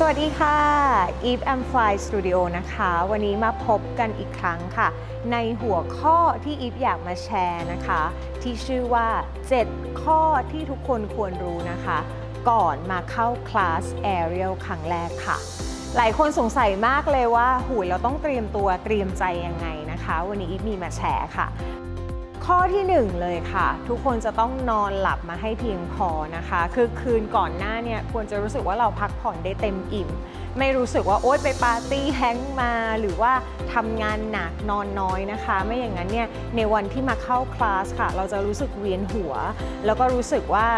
สวัสดีค่ะ Eve a m Fly Studio นะคะ วันนี้มาพบกันอีกครั้งค่ะ ในหัวข้อที่ Eve อยากมาแชร์นะคะ ที่ชื่อว่า 7 ข้อที่ทุกคนควรรู้นะคะ ก่อนมาเข้าคลาส Aerial ครั้งแรกค่ะ หลายคนสงสัยมากเลยว่าหูยเราต้องเตรียมตัวเตรียมใจยังไงนะคะ วันนี้ Eve มีมาแชร์ค่ะ ข้อที่หนึ่งเลยค่ะ ทุกคนจะต้องนอนหลับมาให้เพียงพอนะคะ คือคืนก่อนหน้าเนี่ยควรจะรู้สึกว่าเราพักผ่อนได้เต็มอิ่ม ไม่รู้สึกว่าโอ๊ยไปปาร์ตี้แฮงมาหรือว่าทำงานหนักนอนน้อยนะคะ ไม่อย่างนั้นเนี่ยในวันที่มาเข้าคลาสค่ะ เราจะรู้สึกเวียนหัว แล้วก็รู้สึกว่า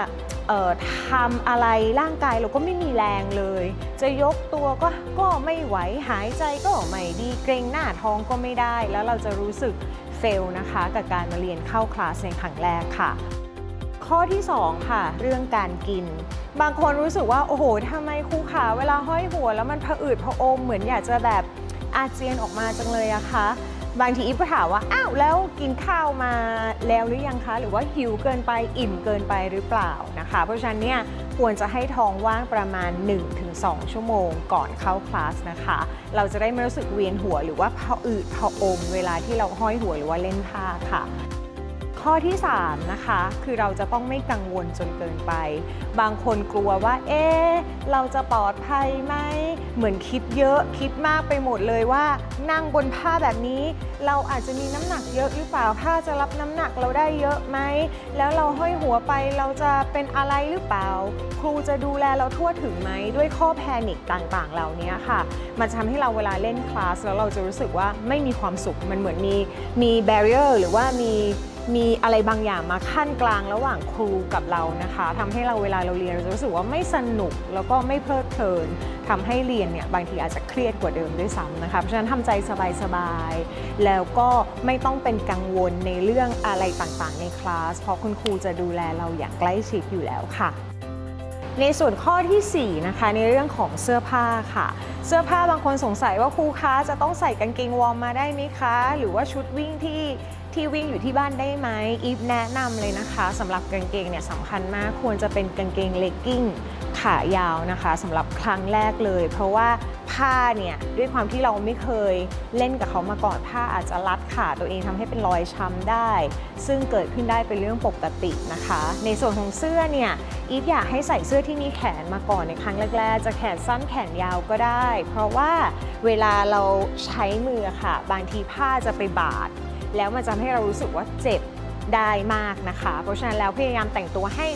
เอ่อทำอะไรร่างกายเราก็ไม่มีแรงเลย จะยกตัวก็ก็ไม่ไหวหายใจก็ไม่ดีเกรงหน้าท้องก็ไม่ได้ แล้วเราจะรู้สึก เฟลนะคะกับการมาเรียนเข้าคลาสในครั้งแรกค่ะ ข้อที่2ค่ะเรื่องการกิน บางคนรู้สึกว่าโอ้โหทำไมครูขาเวลาห้อยหัว แล้วมันผะอืดผะอมเหมือนอยากจะแบบอาเจียนออกมาจังเลยอะคะ บางทีอีฟก็ถามว่า อ้าวแล้วกินข้าวมาแล้วหรือยังคะ หรือว่าหิวเกินไปอิ่มเกินไปหรือเปล่านะคะ เพราะฉะนั้นเนี่ยควรจะให้ท้องว่างประมาณ 1-2 ชั่วโมงก่อนเข้าคลาสนะคะ เราจะได้ไม่รู้สึกเวียนหัวหรือว่าพะอืดพะอมเวลาที่เราห้อยหัวหรือว่าเล่นท่าค่ะ ข้อที่ 3 นะคะ คือเราจะต้องไม่กังวลจนเกินไป บางคนกลัวว่า เอ๊เราจะปลอดภัยไหม เหมือนคิดเยอะคิดมากไปหมดเลยว่า นั่งบนผ้าแบบนี้ เราอาจจะมีน้ำหนักเยอะหรือเปล่าผ้าจะรับน้ำหนักเราได้เยอะไหม แล้วเราห้อยหัวไปเราจะเป็นอะไรหรือเปล่า ครูจะดูแลเราทั่วถึงไหมด้วยข้อแพนิคต่างๆ เหล่านี้ค่ะ มันจะทำให้เราเวลาเล่นคลาสแล้วเราจะรู้สึกว่าไม่มีความสุขมันเหมือนมีมีแบเรียร์หรือว่ามี มีอะไรบางอย่างมาขั้นกลางระหว่างครูกับเรานะคะทำให้เราเวลาเราเรียนเราจะรู้สึกว่าไม่สนุกแล้วก็ไม่เพลิดเพลินทำให้เรียนเนี่ยบางทีอาจจะเครียดกว่าเดิมด้วยซ้ำนะคะเพราะฉะนั้นทำใจสบายๆแล้วก็ไม่ต้องเป็นกังวลในเรื่องอะไรต่างๆ ในคลาสเพราะคุณครูจะดูแลเราอย่างใกล้ชิดอยู่แล้วค่ะในส่วนข้อทีสี่4 นะคะ ในเรื่องของเสื้อผ้าค่ะ เสื้อผ้าบางคนสงสัยว่าครูคะจะต้องใส่กางเกงวอร์มมาได้ไหมคะ หรือว่าชุดวิ่งที่ ที่วิ่งอยู่ที่บ้านได้ไหมอีฟแนะนำเลยนะคะสำหรับกางเกงเนี่ยสำคัญมาก ควรจะเป็นกางเกงเลกกิ้งขายาวนะคะสำหรับครั้งแรกเลย เพราะว่าผ้าเนี่ยด้วยความที่เราไม่เคยเล่นกับเขามาก่อนผ้าอาจจะรัดขาตัวเองทำให้เป็นรอยช้ำได้ ซึ่งเกิดขึ้นได้เป็นเรื่องปกตินะคะ ในส่วนของเสื้อเนี่ยอีฟอยากให้ใส่เสื้อที่มีแขนมาก่อนในครั้งแรกๆ จะแขนสั้นแขนยาวก็ได้ เพราะว่าเวลาเราใช้มือค่ะ บางทีผ้าจะไปบาด แล้วมันจะทำให้เรารู้สึกว่าเจ็บได้มากนะคะ เพราะฉะนั้นแล้วพยายามแต่งตัวให้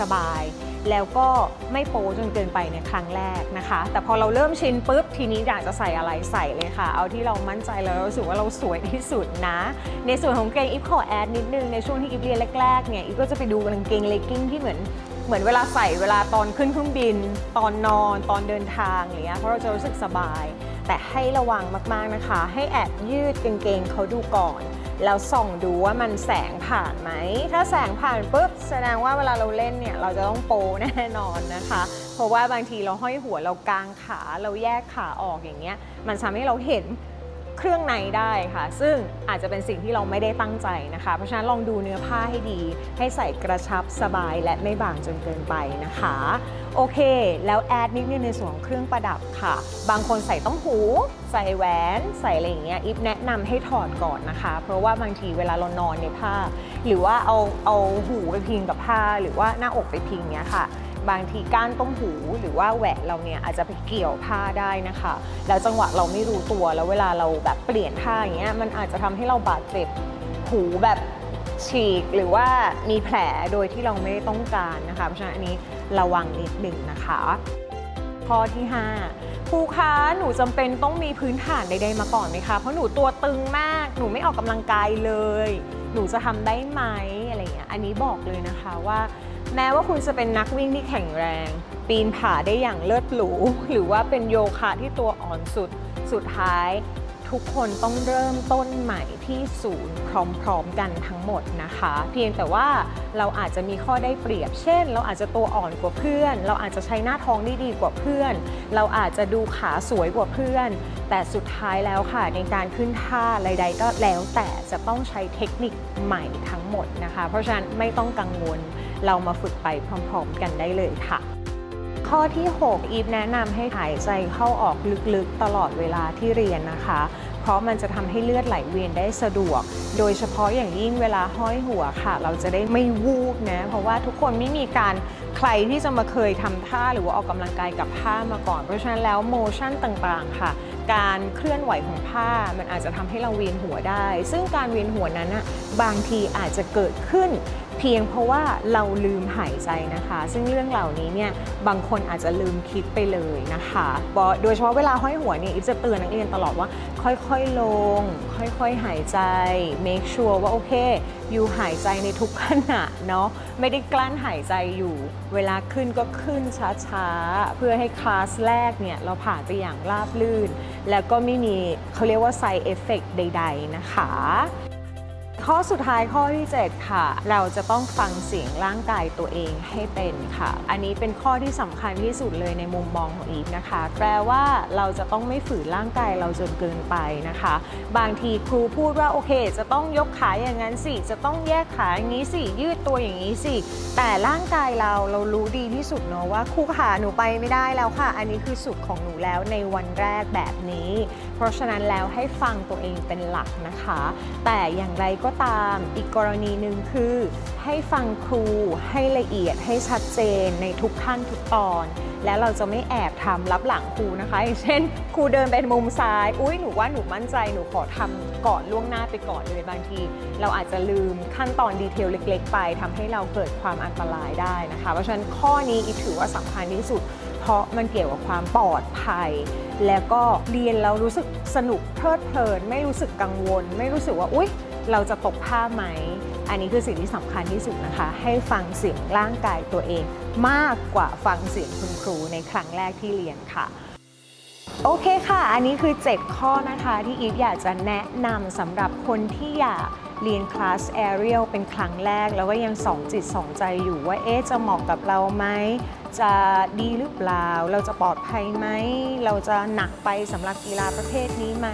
สบายๆ แล้วก็ไม่โป๊จนเกินไปในครั้งแรกนะคะ แต่พอเราเริ่มชินปุ๊บ ทีนี้อยากจะใส่อะไรใส่เลยค่ะ เอาที่เรามั่นใจแล้วรู้สึกว่าเราสวยที่สุดนะ ในส่วนของเกงอีฟขอแอดนิดนึง ในช่วงที่อีฟเรียนแรกๆ เนี่ยอีฟก็จะไปดูกางเกงเลกกิ้งที่เหมือนเหมือนเวลาใส่เวลาตอนขึ้นเครื่องบิน ตอนนอน ตอนเดินทางอะไรเงี้ย เพราะเราจะรู้สึกสบาย แต่ให้ระวังมากๆนะคะ ให้แอบยืดกางเกงเขาดูก่อน แล้วส่องดูว่ามันแสงผ่านไหม ถ้าแสงผ่านปุ๊บแสดงว่าเวลาเราเล่นเนี่ยเราจะต้องโปแน่นอนนะคะ เพราะว่าบางทีเราห้อยหัวเรากางขาเราแยกขาออกอย่างเงี้ยมันทำให้เราเห็น เครื่องในได้ค่ะ ซึ่งอาจจะเป็นสิ่งที่เราไม่ได้ตั้งใจนะคะ เพราะฉะนั้นลองดูเนื้อผ้าให้ดี ให้ใส่กระชับสบายและไม่บางจนเกินไปนะคะ โอเค แล้วแอดนิดนึงในส่วนของเครื่องประดับค่ะ บางคนใส่ต้องหู ใส่แหวน ใส่อะไรอย่างเงี้ยอิฟแนะนำให้ถอดก่อนนะคะ เพราะว่าบางทีเวลาเรานอนในผ้า หรือว่าเอาเอาหูไปพิงกับผ้า หรือว่าหน้าอกไปพิงเนี้ยค่ะ บางทีก้านต้มหูหรือว่าแหวนเราเนี่ยอาจจะไปเกี่ยวผ้าได้นะคะ แล้วจังหวะเราไม่รู้ตัวแล้วเวลาเราแบบเปลี่ยนท่าอย่างเงี้ยมันอาจจะทำให้เราบาดเจ็บหูแบบฉีกหรือว่ามีแผลโดยที่เราไม่ได้ต้องการนะคะเพราะฉะนั้นอันนี้ระวังนิดหนึ่งนะคะข้อที่5ครูคะหนูจำเป็นต้องมีพื้นฐานใดๆมาก่อนไหมคะ เพราะหนูตัวตึงมาก หนูไม่ออกกำลังกายเลย หนูจะทำได้ไหมอะไรเงี้ย อันนี้บอกเลยนะคะว่า แม้ว่าคุณจะเป็นนักวิ่งที่แข็งแรง ปีนผาได้อย่างเลิศหรูหรือว่าเป็นโยคะที่ตัวอ่อนสุด สุดท้ายทุกคนต้องเริ่มต้นใหม่ที่ศูนย์พร้อมๆกันทั้งหมดนะคะ เพียงแต่ว่าเราอาจจะมีข้อได้เปรียบ เช่น เราอาจจะตัวอ่อนกว่าเพื่อน เราอาจจะใช้หน้าท้องได้ดีกว่าเพื่อน เราอาจจะดูขาสวยกว่าเพื่อน แต่สุดท้ายแล้วค่ะ ในการขึ้นท่าใดๆก็แล้วแต่จะต้องใช้เทคนิคใหม่ทั้งหมดนะคะ เพราะฉะนั้นไม่ต้องกังวล เรามาฝึกไปพร้อมๆกันได้เลยค่ะ ข้อที่ 6 อีฟแนะนำให้หายใจเข้าออกลึกๆ ตลอดเวลาที่เรียนนะคะ เพราะมันจะทำให้เลือดไหลเวียนได้สะดวก โดยเฉพาะอย่างยิ่งเวลาห้อยหัวค่ะ เราจะได้ไม่วูบนะ เพราะว่าทุกคนไม่มีการใครที่จะมาเคยทำท่าหรือว่าออกกำลังกายกับผ้ามาก่อน เพราะฉะนั้นแล้วโมชั่นต่างๆค่ะการเคลื่อนไหวของผ้ามันอาจจะทำให้เราเวียนหัวได้ ซึ่งการเวียนหัวนั้นนะบางทีอาจจะเกิดขึ้น พียงเพราะว่าเราลืมหายใจนะคะ ซึ่งเรื่องเหล่านี้เนี่ยบางคนอาจจะลืมคิดไปเลยนะคะโดยเฉพาะเวลาห้อยหัวเนี่ยอีฟจะเตือนนักเรียนตลอดว่าค่อยๆลง ค่อยๆหายใจ make sure ว่าโอเคอยู่หายใจในทุกขณะเนาะไม่ได้กลั้นหายใจอยู่ เวลาขึ้นก็ขึ้นช้าๆ เพื่อให้คลาสแรกเนี่ยเราผ่านไปอย่างราบลื่น แล้วก็ไม่มีเขาเรียกว่า side effect ใด ๆ นะคะ ข้อสุดท้ายข้อที่ 7 ค่ะ เราจะต้องฟังเสียงร่างกายตัวเองให้เป็นค่ะ อันนี้เป็นข้อที่สำคัญที่สุดเลยในมุมมองของอีฟนะคะ แปลว่าเราจะต้องไม่ฝืนร่างกายเราจนเกินไปนะคะ บางทีครูพูดว่าโอเค จะต้องยกขาอย่างนั้นสิ จะต้องแยกขาอย่างนี้สิ ยืดตัวอย่างนี้สิ แต่ร่างกายเราเรารู้ดีที่สุดเนาะว่าครูขาหนูไปไม่ได้แล้วค่ะ อันนี้คือสุดของหนูแล้วในวันแรกแบบนี้ เพราะฉะนั้นแล้วให้ฟังตัวเองเป็นหลักนะคะ แต่อย่างไรก็ตาม อีกกรณีหนึ่งคือ ให้ฟังครูให้ละเอียดให้ชัดเจนในทุกขั้นทุกตอน แล้วเราจะไม่แอบทำรับหลังครูนะคะ อย่างเช่น ครูเดินไปมุมซ้าย อุ้ยหนูว่าหนูมั่นใจหนูขอทำก่อนล่วงหน้าไปก่อนเลยบางที เราอาจจะลืมขั้นตอนดีเทลเล็ก ๆ ไปทำให้เราเกิดความอันตรายได้นะคะ เพราะฉะนั้นข้อนี้อีกถือว่าสำคัญที่สุด เพราะมันเกี่ยวกับความปลอดภัยแล้วก็เรียนแล้วรู้สึกสนุกเพลิดเพลิน ไม่รู้สึกกังวล ไม่รู้สึกว่าอุ๊ย เราจะตกผ้าไหม อันนี้คือสิ่งที่สำคัญที่สุดนะคะ ให้ฟังเสียงร่างกายตัวเองมากกว่าฟังเสียงคุณครูในครั้งแรกที่เรียนค่ะโอเคค่ะ อันนี้คือ 7 ข้อนะคะที่อีฟอยากจะแนะนำสำหรับคนที่อยากเรียนคลาส Aerial เป็นครั้งแรก แล้วก็ยังสองจิตสองใจอยู่ว่าเอ๊ะจะเหมาะกับเราไหม จะดีหรือเปล่า เราจะปลอดภัยไหม เราจะหนักไปสำหรับกีฬาประเภทนี้ไหม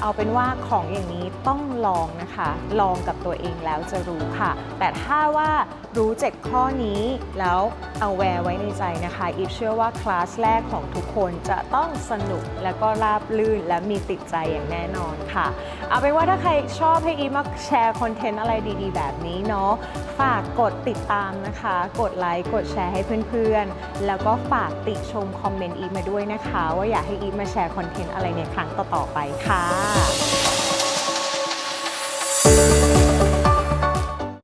เอาเป็นว่าของอย่างนี้ต้องลองนะคะ ลองกับตัวเองแล้วจะรู้ค่ะ แต่ถ้าว่ารู้ 7 ข้อนี้แล้วเอาแวร์ไว้ในใจนะคะอีฟเชื่อว่าคลาสแรกของทุกคนจะต้องสนุกและก็ราบลื่นและมีติดใจอย่างแน่นอนค่ะ เอาเป็นว่าถ้าใครชอบให้อีฟมาแชร์คอนเทนต์อะไรดีๆ แบบนี้เนาะฝากกดติดตามนะคะ กดไลค์กดแชร์ให้เพื่อนแล้วก็ฝากติชมคอมเมนต์อีฟมาด้วยนะคะ ว่าอยากให้อีฟมาแชร์คอนเทนต์อะไรในครั้งต่อๆไปค่ะ